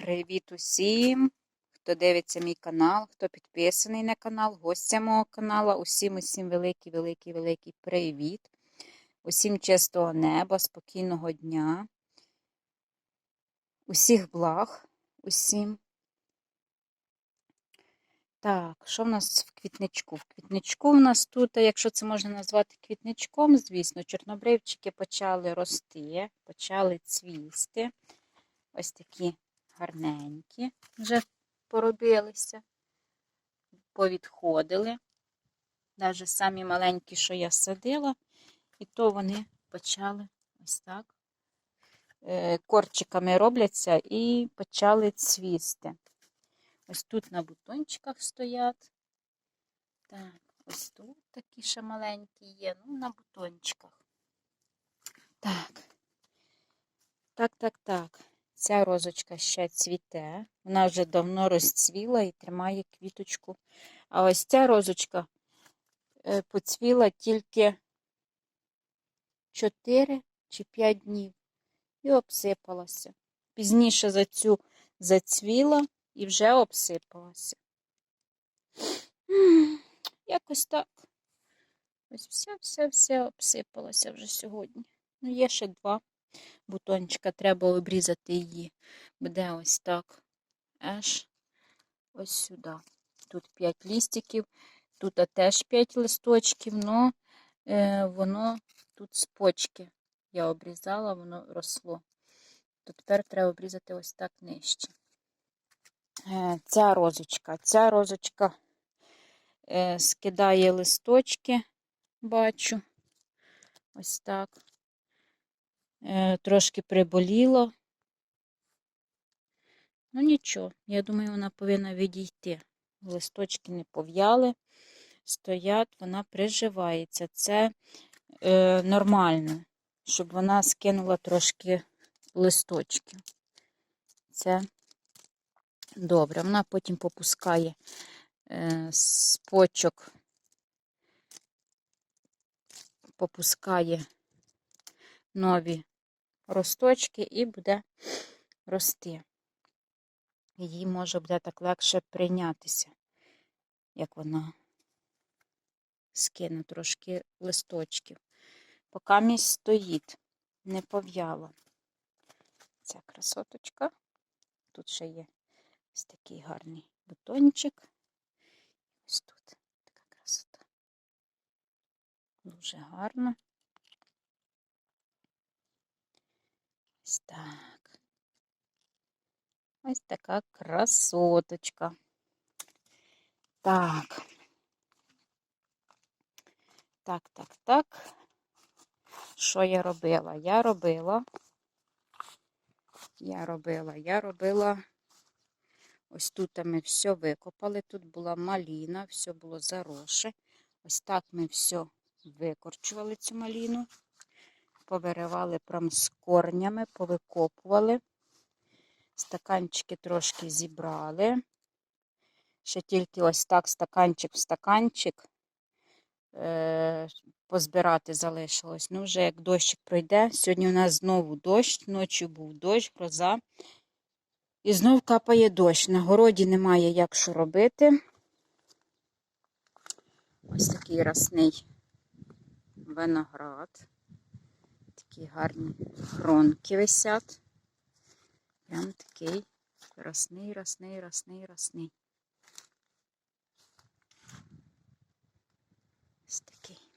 Привіт усім, хто дивиться мій канал, хто підписаний на канал, гостя мого каналу. Усім усім великий, великий, великий привіт. Усім чистого неба, спокійного дня. Усіх благ, усім. Так, що в нас в квітничку? В квітничку в нас тут, якщо це можна назвати квітничком, звісно, чорнобривчики почали рости, почали цвісти. Ось такі гарненькі вже поробилися, повідходили. Навіть самі маленькі, що я садила, і то вони почали ось так. е, Корчиками робляться і почали цвісти. Ось тут на бутончиках стоять. Так, ось тут такі ще маленькі є, ну, на бутончиках. Так. Так, так, так. Ця розочка ще цвіте. Вона вже давно розцвіла і тримає квіточку. А ось ця розочка е, поцвіла тільки 4 чи 5 днів і обсипалася. Пізніше за цю зацвіла і вже обсипалася. Якось так. Ось все-все-все обсипалося вже сьогодні. Ну, є ще два бутончика, треба обрізати її. Буде ось так. Аж ось сюди. Тут 5 лістиків, тут теж 5 листочків, але е, воно тут з почки. Я обрізала, воно росло. То тепер треба обрізати ось так нижче. Е, ця розочка, ця розочка е, скидає листочки, бачу. Ось так. Е, трошки приболіло. Ну нічого, я думаю, вона повинна відійти. Листочки не пов'яли, стоять, вона приживається. Це е, нормально, щоб вона скинула трошки листочки. Це добре. Вона потім попускає е, з почок, попускає нові росточки і буде рости. Їй може буде так легше прийнятися, як вона скине трошки листочків. Поки місць стоїть, не пов'яла. Ця красоточка. Тут ще є ось такий гарний бутончик. Ось тут така красота. Дуже гарно. Ось так. Ось така красоточка. Так. Так, так, так. Що я робила? Я робила, я робила, я робила. Ось тут ми все викопали. Тут була маліна, все було заросше. Ось так ми все викорчували цю маліну повиривали прям з корнями, повикопували. Стаканчики трошки зібрали. Ще тільки ось так стаканчик в стаканчик е позбирати залишилось. Ну, вже як дощик пройде. Сьогодні у нас знову дощ, ночі був дощ, гроза. І знов капає дощ. На городі немає як що робити. Ось такий росний виноград. Такі гарні хронки висять. Прям такий росний, росний, росний, росний. Ось такий.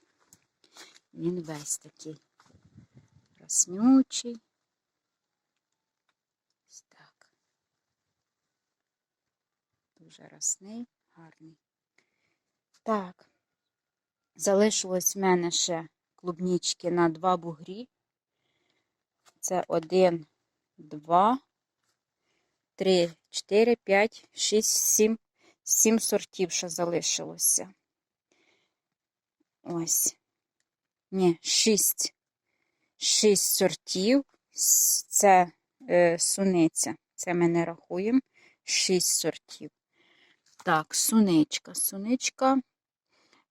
Він весь такий роснючий. Ось так. Дуже росний, гарний. Так, залишилось в мене ще клубнічки на два бугрі. Це 1, 2, 3, 4, 5, 6, 7, 7 сортів ще залишилося. Ось. Ні, 6. 6 сортів. Це е, суниця. Це ми не рахуємо. 6 сортів. Так, суничка. Суничка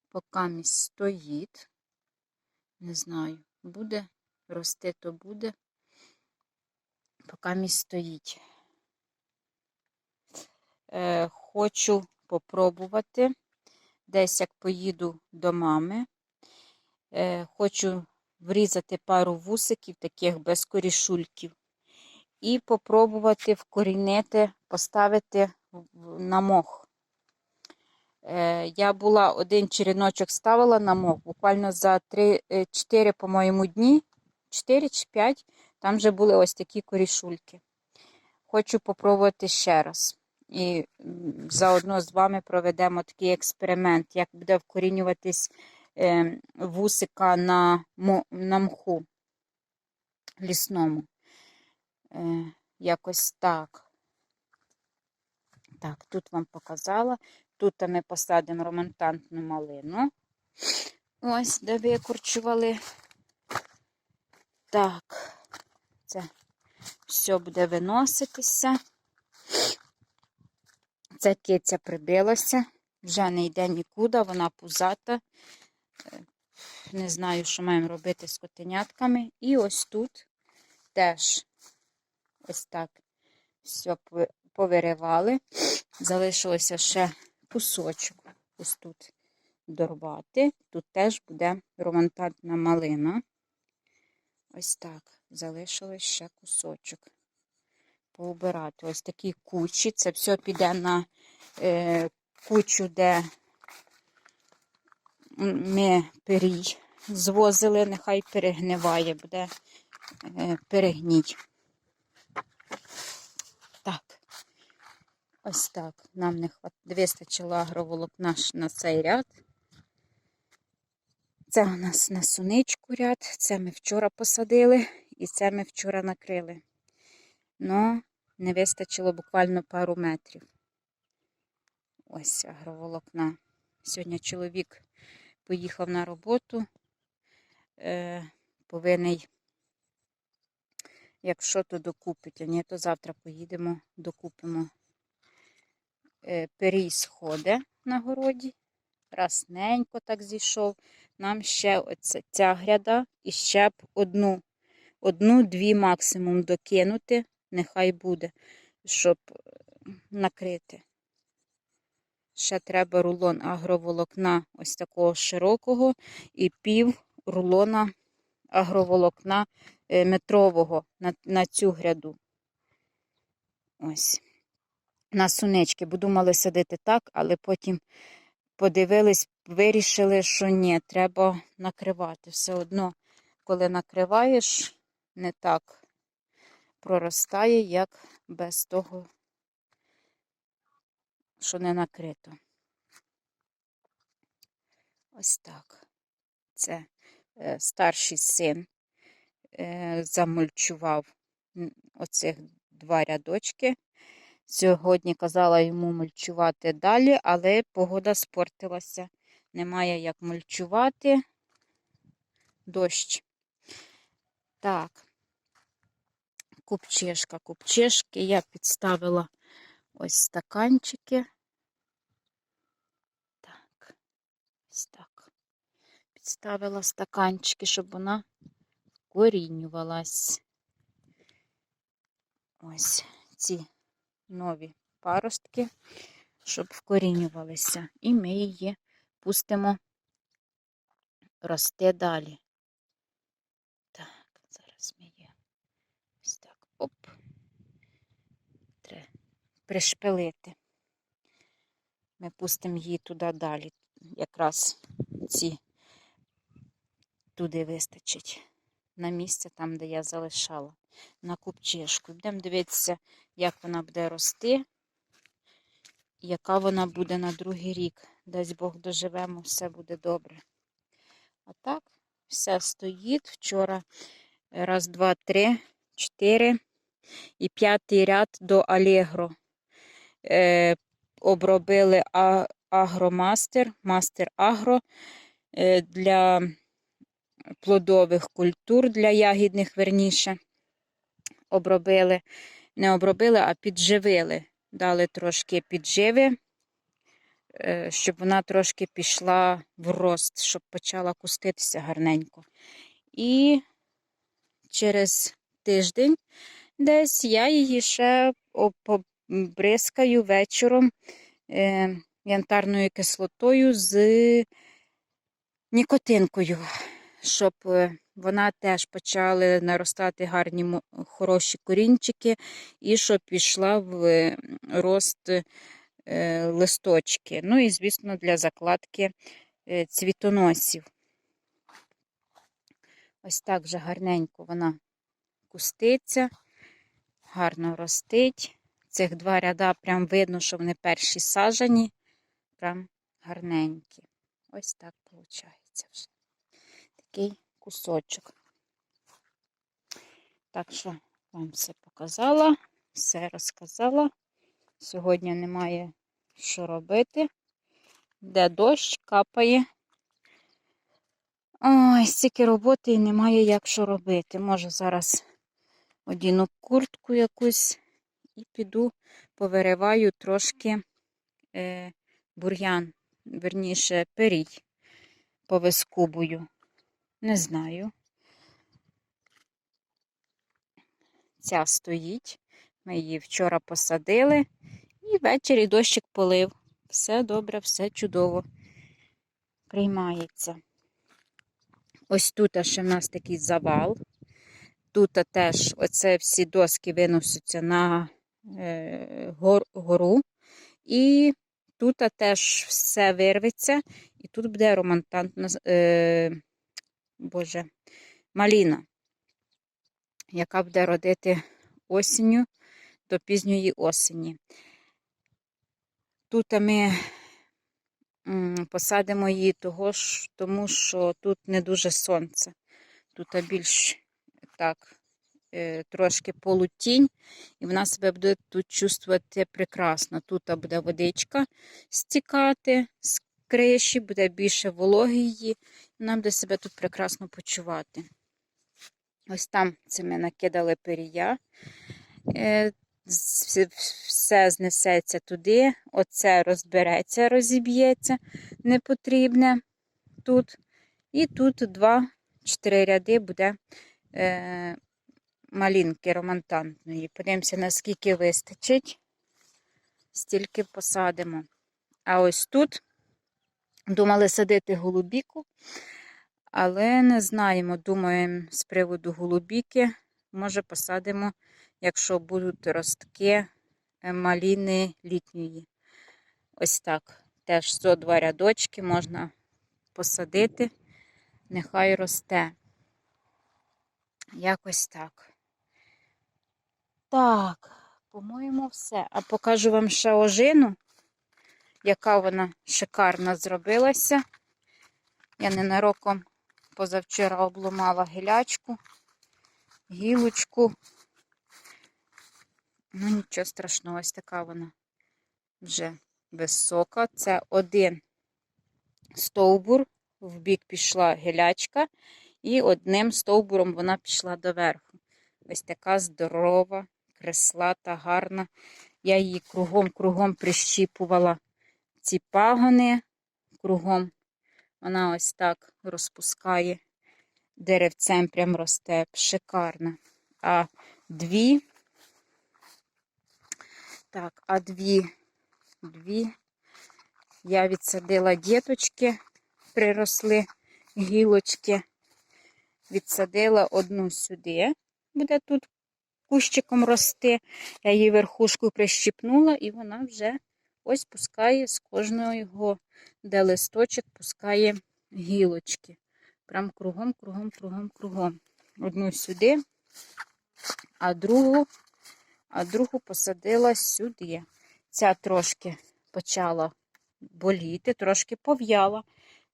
поки стоїть. Не знаю, буде рости, то буде поки місць стоїть. Е, хочу попробувати. Десь як поїду до мами. Е, хочу врізати пару вусиків, таких без корішульків. І попробувати вкорінити, поставити на мох. Е, я була один череночок ставила на мох, буквально за 3-4, по-моєму, дні, 4 чи 5, там вже були ось такі корішульки. Хочу попробувати ще раз. І заодно з вами проведемо такий експеримент, як буде вкорінюватись е, вусика на, на мху лісному. Е, якось так. Так, тут вам показала. Тут ми посадимо романтантну малину. Ось, де викорчували. Так, це все буде виноситися. Це киця прибилася, вже не йде нікуди, вона пузата. Е, Не знаю, що маємо робити з котенятками. І ось тут теж ось так все повиривали. Залишилося ще кусочок ось тут дорвати. Тут теж буде романтантна малина. Ось так. Залишилось ще кусочок. Поубирати. Ось такі кучі. Це все піде на е, кучу, де ми пирій звозили, нехай перегниває, буде е, перегніть. Так. Ось так. Нам не вистачило агроволокна на цей ряд. Це у нас на суничку ряд, це ми вчора посадили і це ми вчора накрили. Ну, не вистачило буквально пару метрів. Ось агроволокна. Сьогодні чоловік поїхав на роботу. Е, повинен, якщо то докупить, а ні, то завтра поїдемо, докупимо. Е, Перій сходи на городі. Расненько так зійшов. Нам ще оця, ця гряда і ще б одну, одну-дві максимум докинути, нехай буде, щоб накрити. Ще треба рулон агроволокна ось такого широкого і пів рулона агроволокна е, метрового на, на цю гряду. Ось. На сунечки. Бо думали садити так, але потім подивились, вирішили, що ні, треба накривати. Все одно, коли накриваєш, не так проростає, як без того, що не накрито. Ось так. Це е, старший син е, замульчував оцих два рядочки. Сьогодні казала йому мульчувати далі, але погода спортилася. Немає як мульчувати. Дощ. Так. Купчишка, купчишки. Я підставила ось стаканчики. Так, ось так. Підставила стаканчики, щоб вона вкорінювалась. Ось ці нові паростки, щоб вкорінювалися. І ми її пустимо рости далі. Так, зараз ми її ось так оп. Треба пришпилити. Ми пустимо її туди далі. Якраз ці туди вистачить. На місце там, де я залишала. На купчишку. Будемо дивитися, як вона буде рости, яка вона буде на другий рік. Дасть Бог доживемо, все буде добре. А так, все стоїть. Вчора раз, два, три, чотири і п'ятий ряд до Алегро. Е, обробили а, агромастер, мастер агро е, для плодових культур, для ягідних, верніше. Обробили, не обробили, а підживили. Дали трошки підживи, е, щоб вона трошки пішла в рост, щоб почала куститися гарненько. І через тиждень десь я її ще бризкаю вечором е, янтарною кислотою з нікотинкою, щоб е, вона теж почали наростати гарні хороші корінчики, і щоб пішла в рост е, листочки. Ну і, звісно, для закладки цвітоносів. Ось так вже гарненько вона куститься, гарно ростить. Цих два ряда прям видно, що вони перші сажані, прям гарненькі. Ось так виходить вже. Такий кусочок. Так що вам все показала, все розказала. Сьогодні немає що робити. Де дощ капає. Ой, стільки роботи і немає як що робити. Може зараз одіну куртку якусь і піду повириваю трошки е, бур'ян, верніше перій повискубую. Не знаю. Ця стоїть. Ми її вчора посадили і ввечері дощик полив. Все добре, все чудово. Приймається. Ось тут ще в нас такий завал. Тут теж оце всі доски виносяться на гору. І тут теж все вирветься. І тут буде романтантна е, Боже, маліна, яка буде родити осінню до пізньої осені. Тут ми посадимо її того, ж- тому що тут не дуже сонце. Тут більш так, е, трошки полутінь, і вона себе буде тут чувствувати прекрасно. Тут буде водичка стікати з криші, буде більше вологи її, вона буде себе тут прекрасно почувати. Ось там це ми накидали перія. Е, Все знесеться туди, оце розбереться, розіб'ється непотрібне тут. І тут два-чотири ряди буде е, малінки романтантної. Подивимося, наскільки вистачить, стільки посадимо. А ось тут думали садити голубіку, але не знаємо, думаємо з приводу голубіки. Може, посадимо, якщо будуть ростки е, маліни літньої. Ось так. Теж зо два рядочки можна посадити, нехай росте. Якось так. Так, по-моєму, все. А покажу вам ще ожину, яка вона шикарно зробилася. Я ненароком позавчора обломала гілячку, гілочку. Ну, нічого страшного, ось така вона вже висока. Це один стовбур, в бік пішла гілячка, і одним стовбуром вона пішла доверху. Ось така здорова, креслата, гарна. Я її кругом-кругом прищіпувала. Ці пагони, кругом. Вона ось так розпускає. Деревцем, прям росте, шикарна. А дві, так, а дві, дві. Я відсадила діточки, приросли гілочки. Відсадила одну сюди, буде тут кущиком рости. Я її верхушку прищіпнула, і вона вже ось пускає з кожного його, де листочок, пускає гілочки. Прям кругом, кругом, кругом, кругом. Одну сюди, а другу, а другу посадила сюди. Ця трошки почала боліти, трошки пов'яла.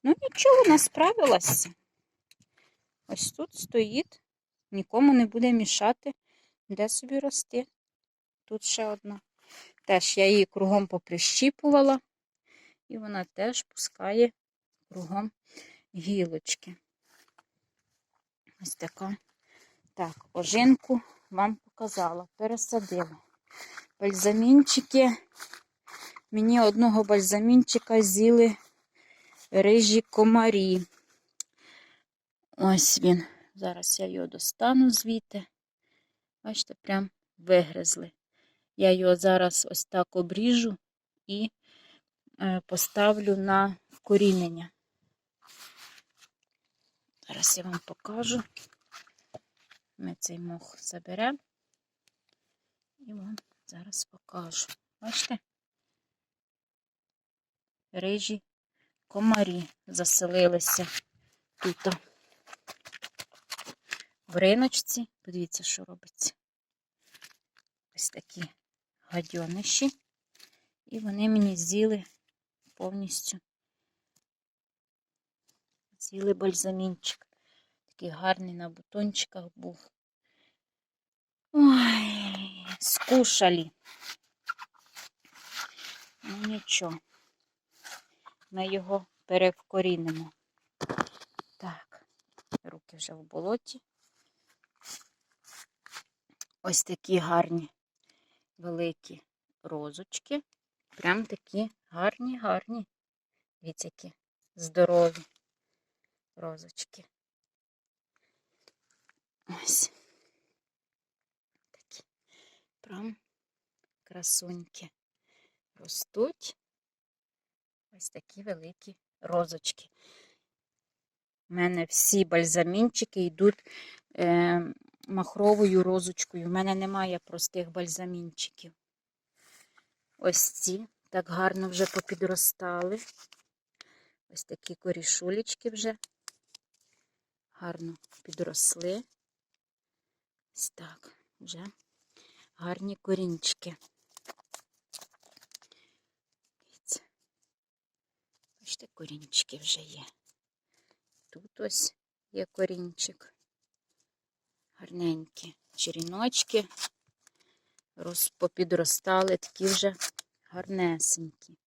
Ну, нічого, вона справилася. Ось тут стоїть, нікому не буде мішати, де собі рости. Тут ще одна. Теж я її кругом поприщіпувала, і вона теж пускає кругом гілочки. Ось така. Так, ожинку вам показала, пересадила. Бальзамінчики. Мені одного бальзамінчика з'їли рижі комарі. Ось він. Зараз я його достану звідти. Бачите, прям вигризли. Я його зараз ось так обріжу і е, поставлю на вкорінення. Зараз я вам покажу. Ми цей мох заберемо і вам зараз покажу. Бачите? Рижі комарі заселилися тут. В риночці. Подивіться, що робиться. Ось такі гадьониші. І вони мені з'їли повністю. З'їли бальзамінчик. Такий гарний на бутончиках був. Ой, скушали. Ну нічого. Ми його перевкорінимо. Так, руки вже в болоті. Ось такі гарні великі розочки. Прям такі гарні, гарні. Дивіться, здорові розочки. Ось. Такі прям красуньки ростуть. Ось такі великі розочки. У мене всі бальзамінчики йдуть е, махровою розочкою. У мене немає простих бальзамінчиків. Ось ці так гарно вже попідростали. Ось такі корішулечки вже гарно підросли. Ось так, вже гарні корінчики. Бачите, корінчики вже є. Тут ось є корінчик. Гарненькі черіночки розпопідростали, такі вже гарнесенькі.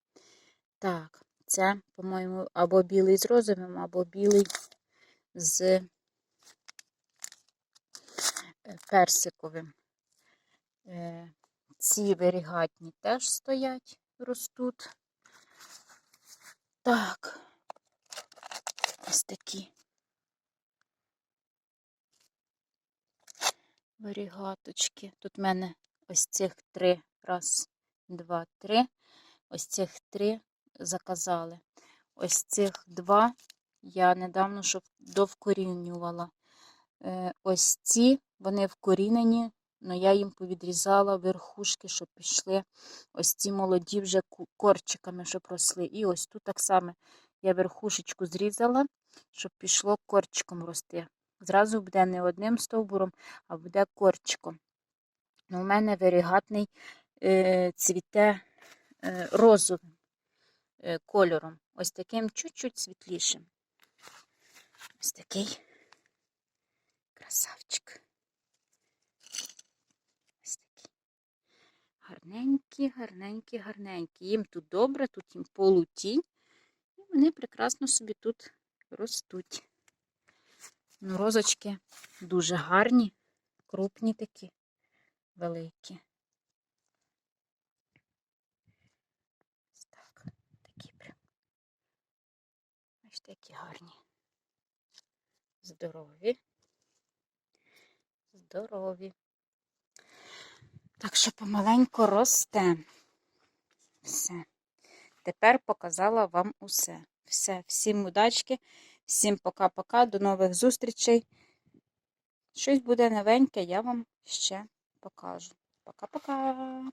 Так, це, по-моєму, або білий з розовим, або білий з е, персиковим. Е, Ці варігатні теж стоять, ростуть. Так, ось такі варігаточки. Тут в мене ось цих три. Раз, два, три. Ось цих три заказали. Ось цих два я недавно щоб довкорінювала. Е, Ось ці, вони вкорінені, але я їм повідрізала верхушки, щоб пішли ось ці молоді вже корчиками, щоб росли. І ось тут так само я верхушечку зрізала, щоб пішло корчиком рости. Зразу буде не одним стовбуром, а буде корчиком. Ну, у мене варігатний е, цвіте е, розовим е, кольором. Ось таким чуть-чуть світлішим. Ось такий красавчик. Ось такий. Гарненькі, гарненькі, гарненькі. Їм тут добре, тут їм полутінь. І вони прекрасно собі тут ростуть. Ну, розочки дуже гарні, крупні такі, великі. Так, такі прям. Ось такі гарні. Здорові. Здорові. Так що помаленько росте. Все. Тепер показала вам усе. Все. Всім удачки, Всім пока-пока, до нових зустрічей. Щось буде новеньке, я вам ще покажу. Пока-пока!